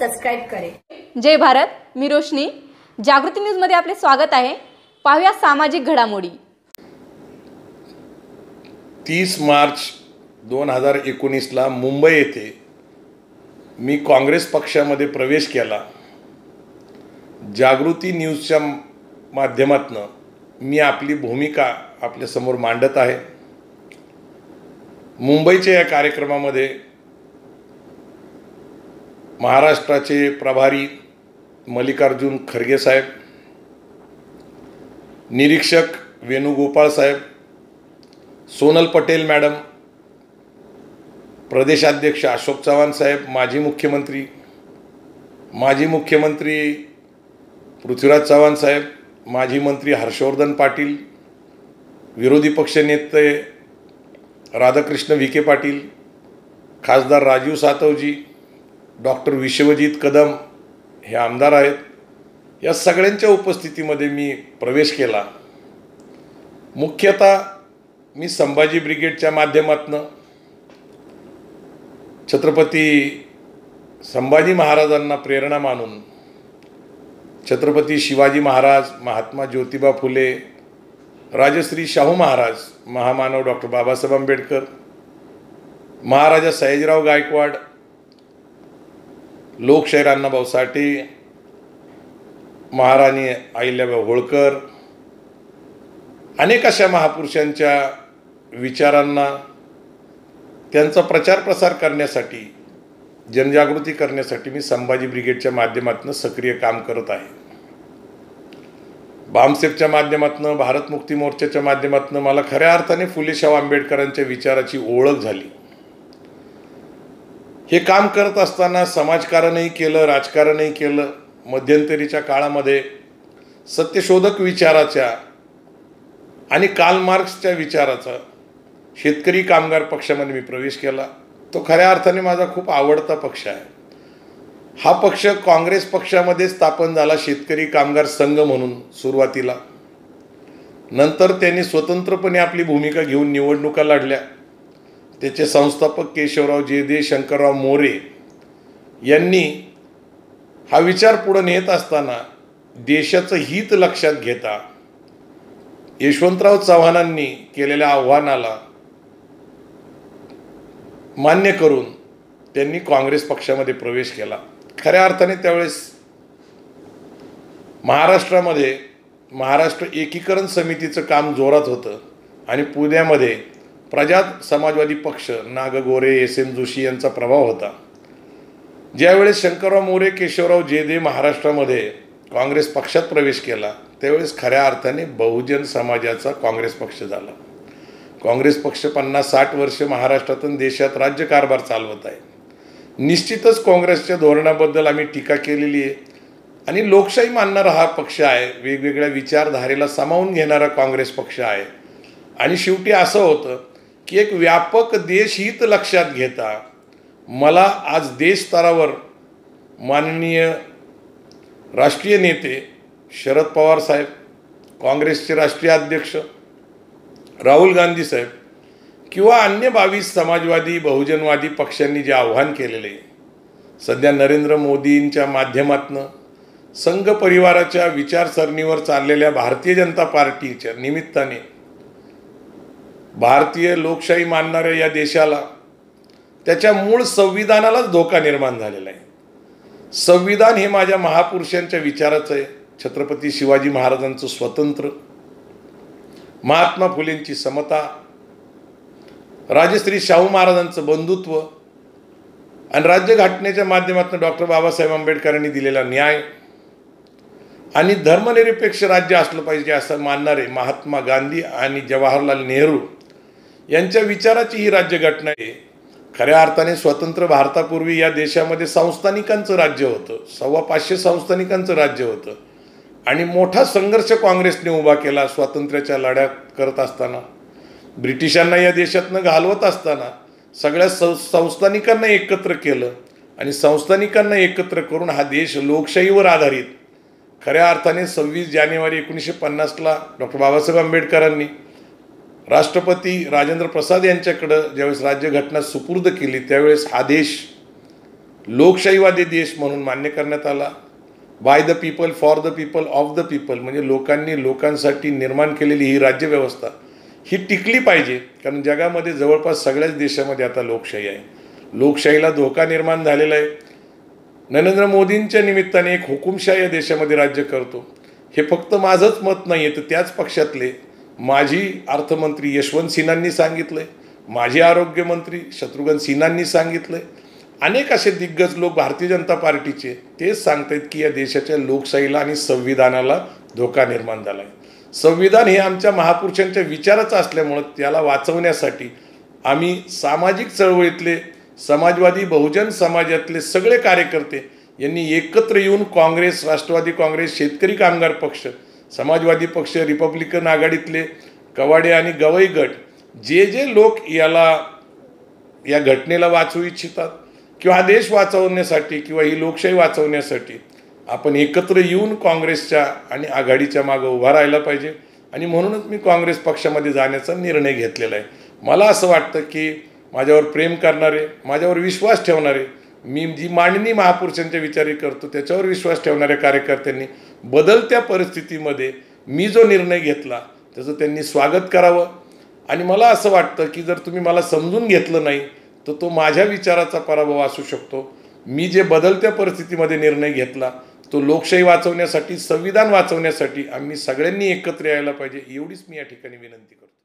Subscribe करें जय भारत मी रोशनी. जागृती न्यूजमध्ये आपले स्वागत आहे. पाहूया सामाजिक घडामोडी. तीस मार्च दोन हजार एकोणीसला मुंबई येथे मी काँग्रेस पक्षामध्ये प्रवेश केला. जागृती न्यूजच्या माध्यमातून मी आपली भूमिका आपल्यासमोर मांडत आहे. मुंबईच्या या कार्यक्रमामध्ये महाराष्ट्राचे प्रभारी मल्लिकार्जुन खरगे साहेब निरीक्षक वेणुगोपाळ साहेब सोनल पटेल मॅडम प्रदेशाध्यक्ष अशोक चव्हाण साहेब माजी मुख्यमंत्री माजी मुख्यमंत्री पृथ्वीराज चव्हाण साहेब माजी मंत्री हर्षवर्धन पाटील विरोधी पक्षनेते राधाकृष्ण विखे पाटील खासदार राजीव सातवजी डॉक्टर विश्वजित कदम हे आमदार आहेत. या सगळ्यांच्या उपस्थितीमध्ये मी प्रवेश केला. मुख्यतः मी संभाजी ब्रिगेडच्या माध्यमातून छत्रपती संभाजी महाराजांना प्रेरणा मानून छत्रपती शिवाजी महाराज महात्मा ज्योतिबा फुले राजश्री शाहू महाराज महामानव डॉक्टर बाबासाहेब आंबेडकर महाराजा सयाजीराव गायकवाड लोकशाहीर अण्णाभाऊ साठे महाराणी अहिल्याबाई होळकर अनेक अशा महापुरुषांच्या विचारांना त्यांचा प्रचार प्रसार करण्यासाठी जनजागृती करण्यासाठी मी संभाजी ब्रिगेडच्या माध्यमातून सक्रिय काम करत आहे. बामसेफच्या माध्यमातून भारत मुक्ती मोर्चाच्या माध्यमातून मला खऱ्या अर्थाने फुले शाहू आंबेडकरांच्या विचाराची ओळख झाली. हे काम करत असताना समाजकारणही केलं राजकारणही केलं. मध्यंतरीच्या काळामध्ये सत्यशोधक विचाराच्या आणि काल मार्क्सच्या विचाराचा शेतकरी कामगार पक्षामध्ये मी प्रवेश केला. तो खऱ्या अर्थाने माझा खूप आवडता पक्ष आहे. हा पक्ष काँग्रेस पक्षामध्ये स्थापन झाला शेतकरी कामगार संघ म्हणून सुरुवातीला. नंतर त्यांनी स्वतंत्रपणे आपली भूमिका घेऊन निवडणुका लढल्या. त्याचे संस्थापक केशवराव जेदे शंकरराव मोरे यांनी हा विचार पुढे नेत असताना देशाचं हित लक्षात घेता यशवंतराव चव्हाणांनी केलेल्या आव्हानाला मान्य करून त्यांनी काँग्रेस पक्षामध्ये प्रवेश केला. खऱ्या अर्थाने त्यावेळेस महाराष्ट्रामध्ये महाराष्ट्र एकीकरण समितीचं काम जोरात होतं आणि पुण्यामध्ये प्रजात समाजवादी पक्ष नागगोरे एस एम जोशी यांचा प्रभाव होता. ज्यावेळेस शंकरराव मोरे केशवराव जेदे महाराष्ट्रामध्ये काँग्रेस पक्षात प्रवेश केला त्यावेळेस खऱ्या अर्थाने बहुजन समाजाचा काँग्रेस पक्ष झाला. काँग्रेस पक्ष पन्नास साठ वर्ष महाराष्ट्रातून देशात राज्यकारभार चालवत आहे. निश्चितच काँग्रेसच्या धोरणाबद्दल आम्ही टीका केलेली आहे. आणि लोकशाही मानणारा हा पक्ष आहे वेगवेगळ्या विचारधारेला सामावून घेणारा काँग्रेस पक्ष आहे. आणि शेवटी असं होतं की एक व्यापक देशहित लक्षात घेता. मला आज देश स्तरावर माननीय राष्ट्रीय नेते शरद पवार साहेब काँग्रेसचे राष्ट्रीय अध्यक्ष राहुल गांधी साहेब किंवा अन्य बावीस समाजवादी बहुजनवादी पक्षांनी जे आव्हान केलेले सध्या नरेंद्र मोदींच्या माध्यमातनं संघ परिवाराच्या विचारसरणीवर चाललेल्या भारतीय जनता पार्टीच्या निमित्ताने भारतीय लोकशाही मानणाऱ्या या देशाला त्याच्या मूळ संविधानालाच धोका निर्माण झालेला आहे. संविधान हे माझ्या महापुरुषांच्या विचाराचं आहे. छत्रपती शिवाजी महाराजांचं स्वतंत्र महात्मा फुलेंची समता राजश्री शाहू महाराजांचं बंधुत्व आणि राज्यघटनेच्या माध्यमातून डॉक्टर बाबासाहेब आंबेडकरांनी दिलेला न्याय आणि धर्मनिरपेक्ष राज्य असलं पाहिजे असं मानणारे महात्मा गांधी आणि जवाहरलाल नेहरू यांच्या विचाराची ही राज्यघटना आहे. खऱ्या अर्थाने स्वतंत्र भारतापूर्वी या देशामध्ये संस्थानिकांचं राज्य होतं. सव्वा पाचशे संस्थानिकांचं राज्य होतं. आणि मोठा संघर्ष काँग्रेसने उभा केला स्वातंत्र्याच्या लढ्यात करत असताना. ब्रिटिशांना या देशातनं घालवत असताना सगळ्या सं संस्थानिकांना एकत्र केलं आणि संस्थानिकांना एकत्र करून हा देश लोकशाहीवर आधारित खऱ्या अर्थाने सव्वीस जानेवारी एकोणीसशे पन्नासला डॉक्टर बाबासाहेब आंबेडकरांनी राष्ट्रपती राजेंद्र प्रसाद यांच्याकडं ज्यावेळेस राज्यघटना सुपूर्द केली त्यावेळेस हा देश लोकशाहीवादी देश म्हणून मान्य करण्यात आला. By the people for the people of the people म्हणजे लोकांनी लोकांसाठी निर्माण केलेली ही राज्यव्यवस्था ही टिकली पाहिजे कारण जगामध्ये जवळपास सगळ्याच देशामध्ये आता लोकशाही आहे. लोकशाहीला धोका निर्माण झालेला आहे. नरेंद्र मोदींच्या निमित्ताने एक हुकुमशाही या देशामध्ये राज्य करतो. हे फक्त माझंच मत नाही आहे तर त्याच पक्षातले माजी अर्थमंत्री यशवंत सिन्हांनी सांगितलंय माजी आरोग्यमंत्री शत्रुघ्न सिन्हांनी सांगितलंय. अनेक असे दिग्गज लोक भारतीय जनता पार्टीचे तेच सांगतायत की या देशाच्या लोकशाहीला आणि संविधानाला धोका निर्माण झाला आहे संविधान हे आमच्या महापुरुषांच्या विचाराचं असल्यामुळं त्याला वाचवण्यासाठी आम्ही सामाजिक चळवळीतले समाजवादी बहुजन समाजातले सगळे कार्यकर्ते यांनी एकत्र येऊन काँग्रेस राष्ट्रवादी काँग्रेस शेतकरी कामगार पक्ष समाजवादी पक्ष रिपब्लिकन आघाडीतले कवाडे आणि गवई गट जे जे लोक याला या घटनेला वाचवू इच्छितात किंवा हा देश वाचवण्यासाठी किंवा ही लोकशाही वाचवण्यासाठी आपण एकत्र येऊन काँग्रेसच्या आणि आघाडीच्या मागं उभा राहायला पाहिजे. आणि म्हणूनच मी काँग्रेस पक्षामध्ये जाण्याचा निर्णय घेतलेला आहे. मला असं वाटतं की माझ्यावर प्रेम करणारे माझ्यावर विश्वास ठेवणारे मी जी मांडणी महापुरुषांच्या विचारी करतो त्याच्यावर विश्वास ठेवणाऱ्या कार्यकर्त्यांनी बदलत्या परिस्थितीमध्ये मी जो निर्णय घेतला त्याचं त्यांनी स्वागत करावं. आणि मला असं वाटतं की जर तुम्ही मला समजून घेतलं नाही तर तो माझ्या विचाराचा पराभव असू शकतो. मी जे बदलत्या परिस्थितीमध्ये निर्णय घेतला तो लोकशाही वाचवण्यासाठी संविधान वाचवण्यासाठी आम्ही सगळ्यांनी एकत्र यायला पाहिजे एवढीच मी या ठिकाणी विनंती करतो.